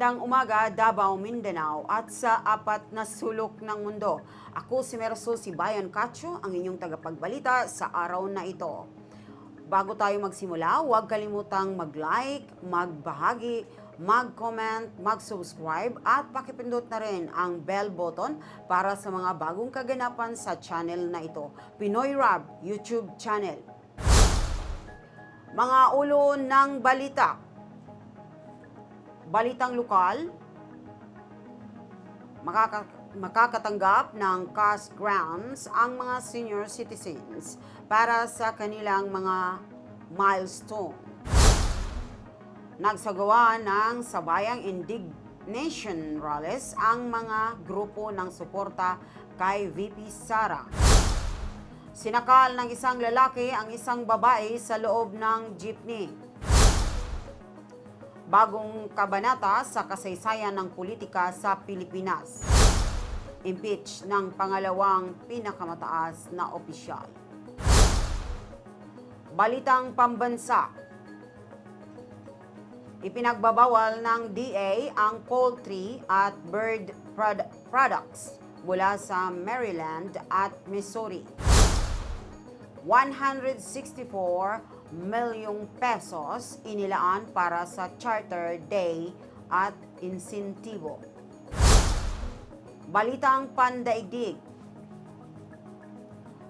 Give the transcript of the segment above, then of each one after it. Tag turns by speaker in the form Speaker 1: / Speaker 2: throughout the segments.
Speaker 1: Magandang umaga, Davao, Mindanao at sa apat na sulok ng mundo. Ako si Merso si Bayan Cacho, ang inyong tagapagbalita sa araw na ito. Bago tayo magsimula, huwag kalimutang mag-like, magbahagi, mag-comment, mag-subscribe at pakipindot na rin ang bell button para sa mga bagong kaganapan sa channel na ito. Pinoy Rab YouTube channel. Mga ulo ng balita. Balitang lokal, makaka- makakatanggap ng cash grants ang mga senior citizens para sa kanilang mga milestone. Nagsagawa ng sabayang indignation rallies ang mga grupo ng suporta kay VP Sara. Sinakal ng isang lalaki ang isang babae sa loob ng jeepney bagong kabanata sa kasaysayan ng politika sa Pilipinas. Impeach ng pangalawang pinakamataas na opisyal. Balitang pambansa. Ipinagbabawal ng DA ang poultry at bird prod- products mula sa Maryland at Missouri. 164 milyong pesos inilaan para sa Charter Day at insentibo. Balitang pandaigdig.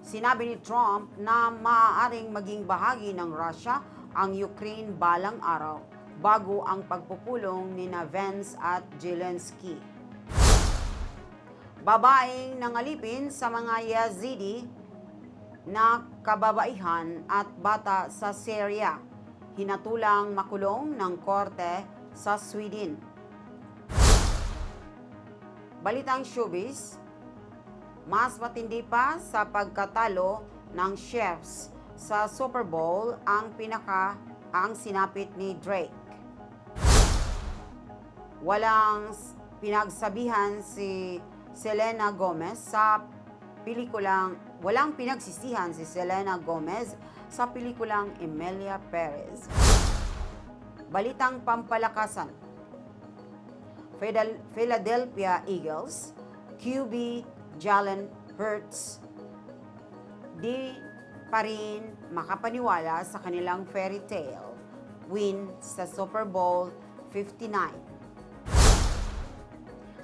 Speaker 1: Sinabi ni Trump na maaaring maging bahagi ng Russia ang Ukraine balang araw bago ang pagpupulong ni Vance at Zelensky. Babaeng nangalipin sa mga Yazidi na kababaihan at bata sa Syria, hinatulang makulong ng korte sa Sweden. Balitang showbiz, mas matindi pa sa pagkatalo ng chefs sa Super Bowl ang pinaka ang sinapit ni Drake. Walang pinagsabihan si Selena Gomez sa pelikulang walang pinagsisihan si Selena Gomez sa pelikulang Emilia Perez. Balitang pampalakasan. Phil- Philadelphia Eagles, QB Jalen Hurts, di pa rin makapaniwala sa kanilang fairy tale win sa Super Bowl 59.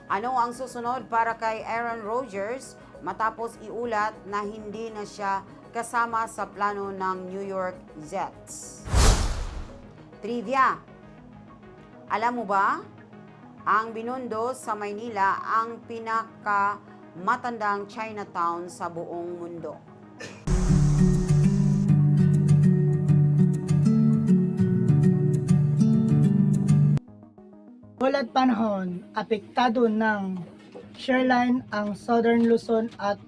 Speaker 1: Ano ang susunod para kay Aaron Rodgers matapos iulat na hindi na siya kasama sa plano ng New York Jets? Trivia. Alam mo ba, ang Binondo sa Maynila ang pinaka matandang Chinatown sa buong mundo.
Speaker 2: Ulat panahon, apektado ng shoreline ang Southern Luzon at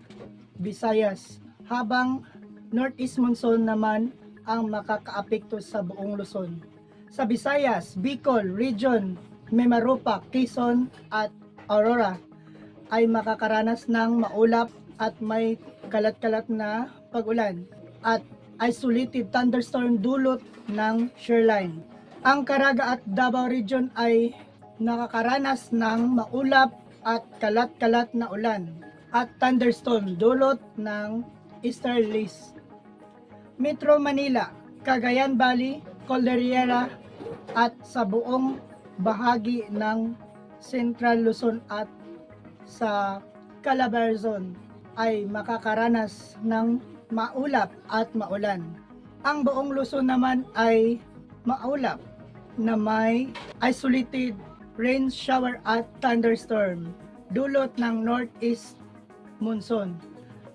Speaker 2: Visayas, habang Northeast Monsoon naman ang makakaapekto sa buong Luzon. Sa Visayas, Bicol Region, Mimaropa, Quezon at Aurora ay makakaranas ng maulap at may kalat-kalat na pagulan at isolated thunderstorm dulot ng shoreline. Ang Caraga at Davao Region ay nakakaranas ng maulap at kalat-kalat na ulan at thunderstorm dulot ng easterlies. Metro Manila, Cagayan Valley, Cordillera at sa buong bahagi ng Central Luzon at sa Calabarzon ay makakaranas ng maulap at maulan. Ang buong Luzon naman ay maulap na may isolated rain shower at thunderstorm dulot ng northeast monsoon.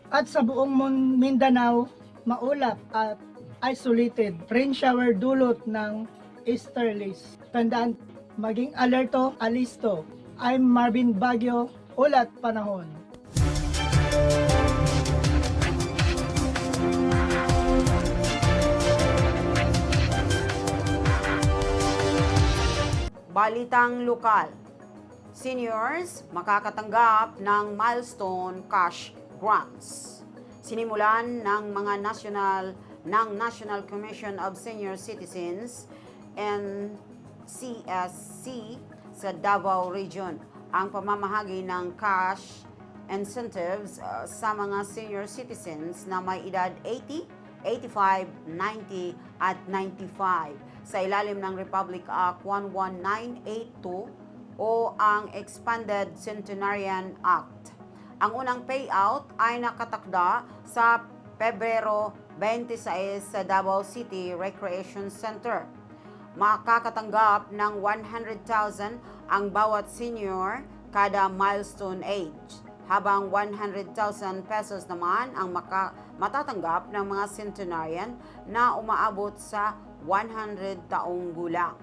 Speaker 2: At sa buong Mindanao, maulap at isolated rain shower dulot ng easterlies. Tandaan, maging alerto, alisto. I'm Marvin Baguio, ulat panahon.
Speaker 1: Balitang lokal. Seniors makakatanggap ng milestone cash grants. Sinimulan ng mga national ng National Commission of Senior Citizens and CSC sa Davao Region ang pamamahagi ng cash incentives uh, sa mga senior citizens na may edad 80, 85, 90 at 95 sa ilalim ng Republic Act 11982 o ang Expanded Centenarian Act. Ang unang payout ay nakatakda sa Pebrero 26 sa Davao City Recreation Center. Makakatanggap ng 100,000 ang bawat senior kada milestone age, habang 100,000 pesos naman ang maka, matatanggap ng mga centenarian na umaabot sa 100 taong gulang.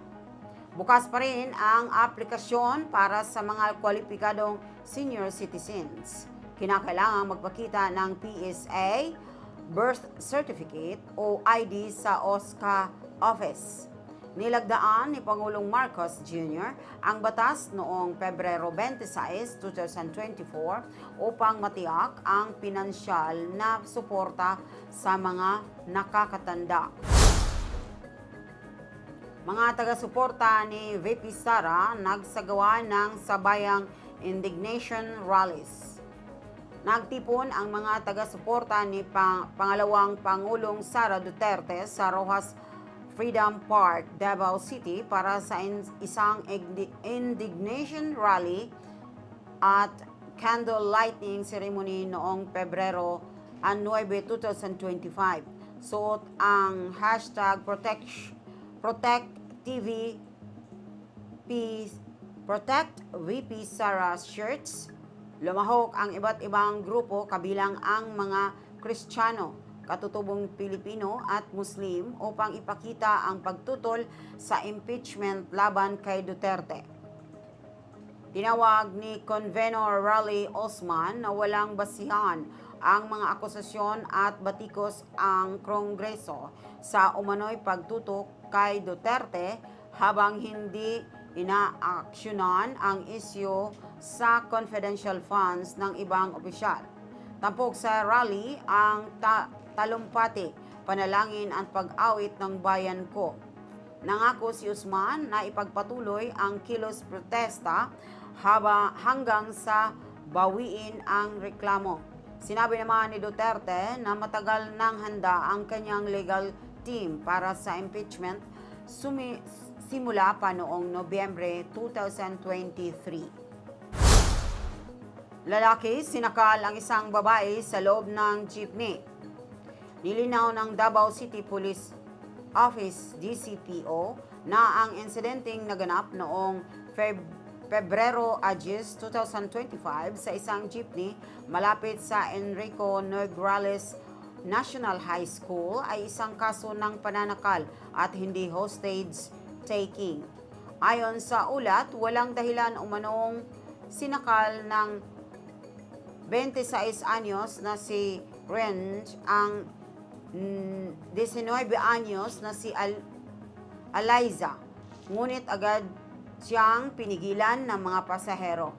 Speaker 1: Bukas pa rin ang aplikasyon para sa mga kwalipikadong senior citizens. Kinakailangan magpakita ng PSA, birth certificate o ID sa OSCA office. Nilagdaan ni Pangulong Marcos Jr. ang batas noong Pebrero 26, 2024 upang matiyak ang pinansyal na suporta sa mga nakakatanda. Mga taga-suporta ni VP Sara nagsagawa ng sabayang indignation rallies. Nagtipon ang mga taga-suporta ni pang- pangalawang Pangulong Sara Duterte sa Rojas Freedom Park, Davao City para sa isang indignation rally at candle lighting ceremony noong Pebrero 9, 2025. Suot ang hashtag protect, protect TV P, Protect VP Sara shirts. Lumahok ang iba't ibang grupo kabilang ang mga Kristiyano, katutubong Pilipino at Muslim upang ipakita ang pagtutol sa impeachment laban kay Duterte. Tinawag ni Convenor Raleigh Osman na walang basihan ang mga akusasyon at batikos ang Kongreso sa umano'y pagtutok kay Duterte habang hindi inaaksyonan ang isyu sa confidential funds ng ibang opisyal. Tampok sa rally ang ta- talumpati, panalangin at pag-awit ng bayan ko. Nangako si Usman na ipagpatuloy ang kilos protesta haba hanggang sa bawiin ang reklamo. Sinabi naman ni Duterte na matagal nang handa ang kanyang legal team para sa impeachment sumi- simula pa noong Nobyembre 2023. Lalaki, sinakal ang isang babae sa loob ng jeepney. Nilinaw ng Davao City Police Office DCPO na ang insidenteng naganap noong Feb Pebrero 10, 2025 sa isang jeepney malapit sa Enrico Nograles National High School ay isang kaso ng pananakal at hindi hostage taking. Ayon sa ulat, walang dahilan umanong sinakal ng 26 anyos na si Renz ang 19 anyos na si Al Aliza. Ngunit agad siyang pinigilan ng mga pasahero.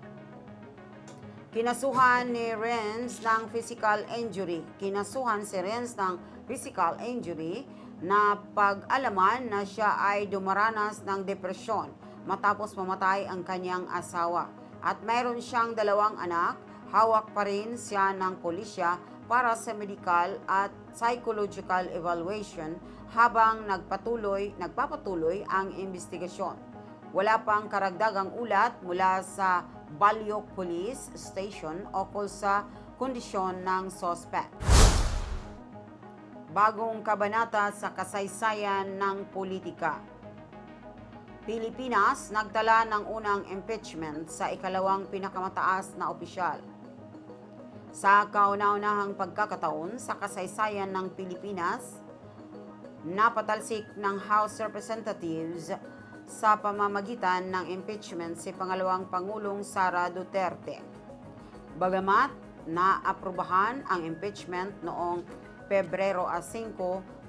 Speaker 1: Kinasuhan ni Renz ng physical injury. Kinasuhan si Renz ng physical injury na pag-alaman na siya ay dumaranas ng depresyon matapos mamatay ang kanyang asawa. At mayroon siyang dalawang anak, hawak pa rin siya ng pulisya para sa medical at psychological evaluation habang nagpatuloy, nagpapatuloy ang investigasyon. Wala pang karagdagang ulat mula sa Balyok Police Station ukol sa kondisyon ng sospek. Bagong kabanata sa kasaysayan ng politika. Pilipinas nagtala ng unang impeachment sa ikalawang pinakamataas na opisyal. Sa kauna-unahang pagkakataon sa kasaysayan ng Pilipinas, napatalsik ng House Representatives sa pamamagitan ng impeachment si pangalawang Pangulong Sara Duterte. Bagamat naaprubahan ang impeachment noong Pebrero 5,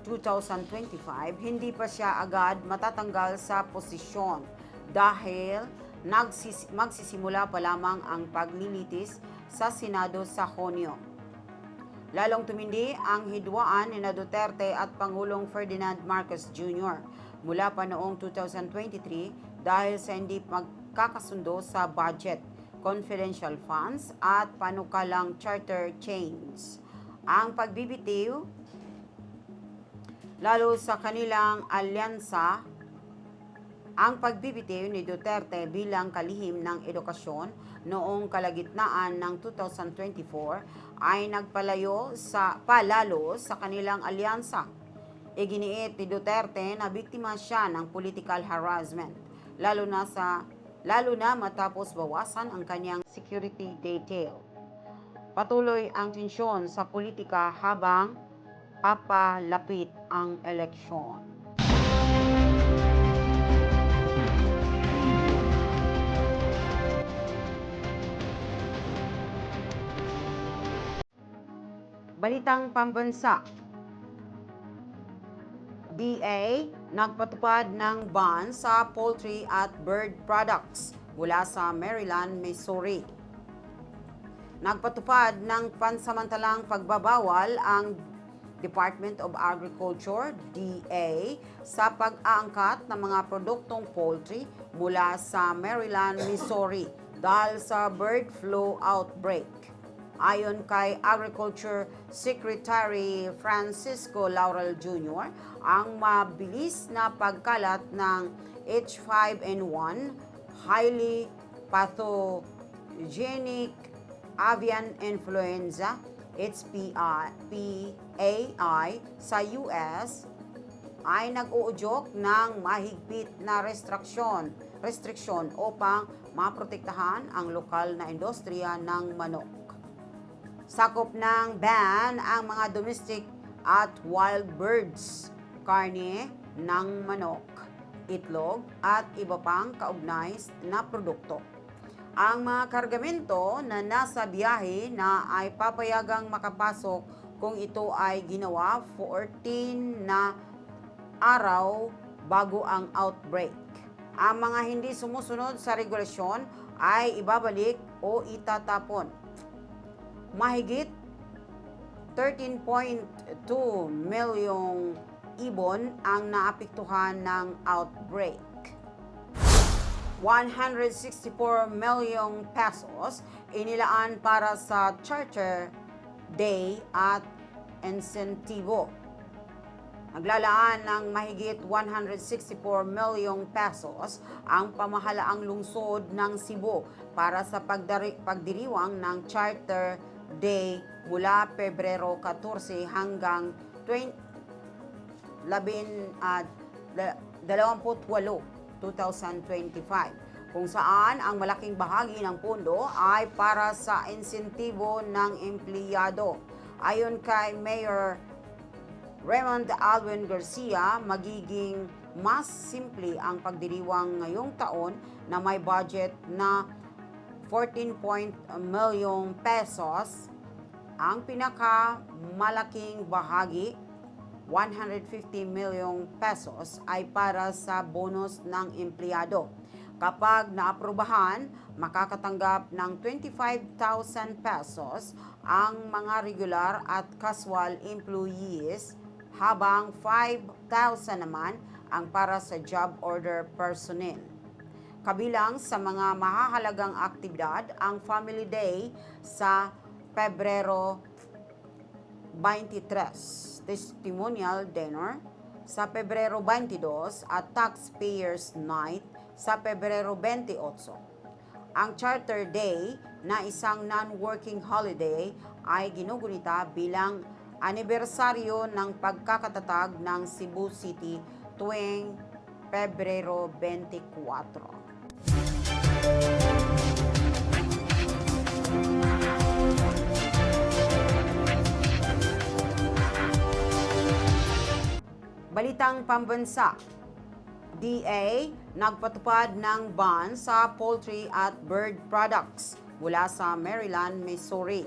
Speaker 1: 2025, hindi pa siya agad matatanggal sa posisyon dahil magsisimula pa lamang ang paglilitis sa Senado sa Hunyo. Lalong tumindi ang hidwaan ni Duterte at Pangulong Ferdinand Marcos Jr. mula pa noong 2023 dahil sa hindi magkakasundo sa budget, confidential funds at panukalang charter chains. Ang pagbibitiw lalo sa kanilang alyansa ang pagbibitiw ni Duterte bilang kalihim ng edukasyon noong kalagitnaan ng 2024 ay nagpalayo sa palalo sa kanilang alyansa. Iginiit ni Duterte na biktima siya ng political harassment lalo na sa lalo na matapos bawasan ang kanyang security detail. Patuloy ang tensyon sa politika habang papalapit ang eleksyon. Balitang Pambansa DA nagpatupad ng ban sa poultry at bird products mula sa Maryland, Missouri. Nagpatupad ng pansamantalang pagbabawal ang Department of Agriculture, DA, sa pag-aangkat ng mga produktong poultry mula sa Maryland, Missouri dahil sa bird flu outbreak. Ayon kay Agriculture Secretary Francisco Laurel Jr., ang mabilis na pagkalat ng H5N1, highly pathogenic avian influenza, HPI, PAI sa US ay nag-uudyok ng mahigpit na restriksyon, restriksyon upang maprotektahan ang lokal na industriya ng manok. Sakop ng ban ang mga domestic at wild birds, karne ng manok, itlog at iba pang kaugnay na produkto. Ang mga kargamento na nasa biyahe na ay papayagang makapasok kung ito ay ginawa 14 na araw bago ang outbreak. Ang mga hindi sumusunod sa regulasyon ay ibabalik o itatapon mahigit 13.2 milyong ibon ang naapektuhan ng outbreak. 164 milyong pesos inilaan para sa Charter Day at insentibo. Naglalaan ng mahigit 164 milyong pesos ang pamahalaang lungsod ng Cebu para sa pagdiriwang ng Charter Day mula Pebrero 14 hanggang 20, labin, ah, da- 28, 2025 kung saan ang malaking bahagi ng pondo ay para sa insentibo ng empleyado. Ayon kay Mayor Raymond Alwin Garcia, magiging mas simple ang pagdiriwang ngayong taon na may budget na 14 point milyong pesos. Ang pinakamalaking bahagi, 150 milyong pesos, ay para sa bonus ng empleyado. Kapag naaprubahan, makakatanggap ng 25,000 pesos ang mga regular at casual employees habang 5,000 naman ang para sa job order personnel. Kabilang sa mga mahahalagang aktibidad ang Family Day sa Pebrero 23, Testimonial Dinner sa Pebrero 22 at Taxpayers Night sa Pebrero 28. Ang Charter Day na isang non-working holiday ay ginugunita bilang anibersaryo ng pagkakatatag ng Cebu City tuwing Pebrero 24. Balitang Pambansa DA nagpatupad ng ban sa poultry at bird products mula sa Maryland, Missouri.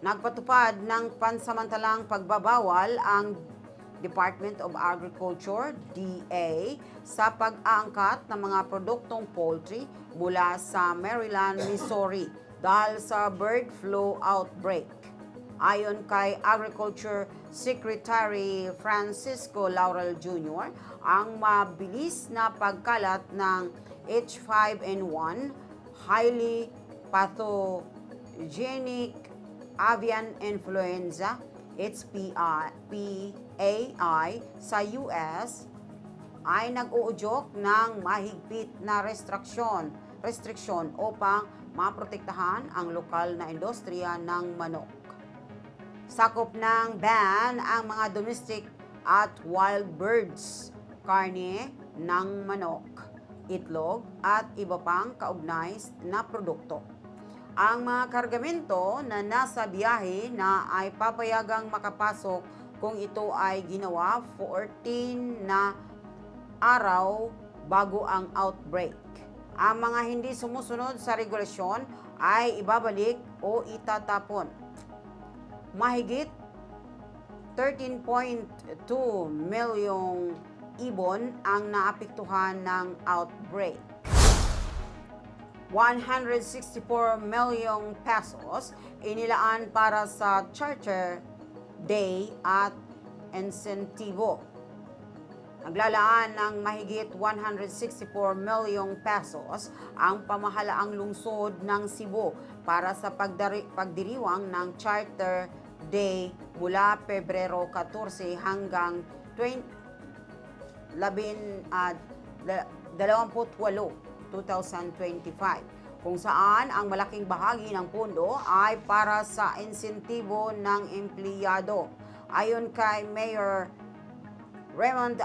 Speaker 1: Nagpatupad ng pansamantalang pagbabawal ang Department of Agriculture, DA, sa pag-aangkat ng mga produktong poultry mula sa Maryland, Missouri dahil sa bird flu outbreak. Ayon kay Agriculture Secretary Francisco Laurel Jr., ang mabilis na pagkalat ng H5N1, highly pathogenic avian influenza, HPI, PAI sa US ay nag-uudyok ng mahigpit na restriksyon, restriksyon upang maprotektahan ang lokal na industriya ng manok. Sakop ng ban ang mga domestic at wild birds, karne ng manok, itlog at iba pang kaugnay na produkto. Ang mga kargamento na nasa biyahe na ay papayagang makapasok kung ito ay ginawa 14 na araw bago ang outbreak. Ang mga hindi sumusunod sa regulasyon ay ibabalik o itatapon. Mahigit 13.2 milyong ibon ang naapektuhan ng outbreak. 164 milyong pesos inilaan para sa Charter Day at insentibo. Naglalaan ng mahigit 164 milyong pesos ang pamahalaang lungsod ng Cebu para sa pagdari, pagdiriwang ng Charter Day mula Pebrero 14 hanggang 20, labin, ah, da- 28, 2025 kung saan ang malaking bahagi ng pondo ay para sa insentibo ng empleyado. Ayon kay Mayor Raymond